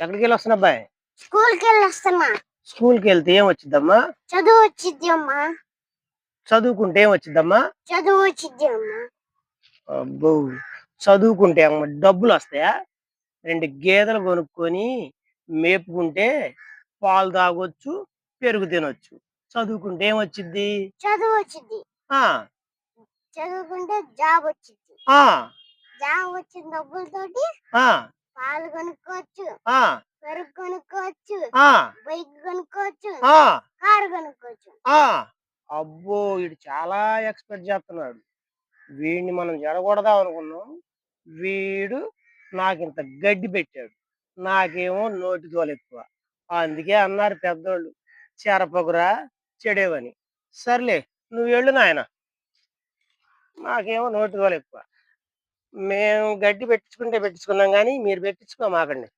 ఎక్కడికి వెళ్ళి వస్తున్నా అబ్బాయి? స్కూల్కి వెళ్ళి వస్తున్నా స్కూల్కి వెళ్తే ఏం వచ్చిద్దమ్మా చదువు వచ్చిద్ది అమ్మా చదువుకుంటే ఏం వచ్చిద్దమ్మా చదువు వచ్చిద్ది అమ్మా అబ్బో! చదువుకుంటే అమ్మ డబ్బులు వస్తాయా రెండు గేదెలు కొనుక్కొని మేపుకుంటే పాలు తాగొచ్చు పెరుగు తినొచ్చు. చదువుకుంటే ఏం వచ్చిద్ది చదువు వచ్చిద్ది ఆ. చదువుకుంటే జాబ్ వచ్చిద్ది ఆ. జాబ్ వచ్చిన డబ్బులతోటి కొనుక్కోవచ్చు. ఆ. పెరుగు కొనుక్కోవచ్చు. ఆ. బైక్ కొనుక్కోవచ్చు. ఆ. కారు కొనుక్కోవచ్చు. ఆ. అబ్బో! వీడు చాలా ఎక్స్పెక్ట్ చేస్తున్నాడు. వీడిని మనం జరగకూడదాం అనుకున్నాం. వీడు నాకు ఇంత గడ్డి పెట్టాడు. నాకేమో నోటి తోలు ఎక్కువ. అందుకే అన్నారు పెద్దోళ్ళు. చెరపకురా చెడేవని. సర్లే నువ్వు వెళ్ళు నాయన. నాకేమో నోటి తోలు ఎక్కువ. మేము గడ్డి పెట్టించుకుంటే పెట్టించుకున్నాం కానీ మీరు పెట్టించుకోమాకండి.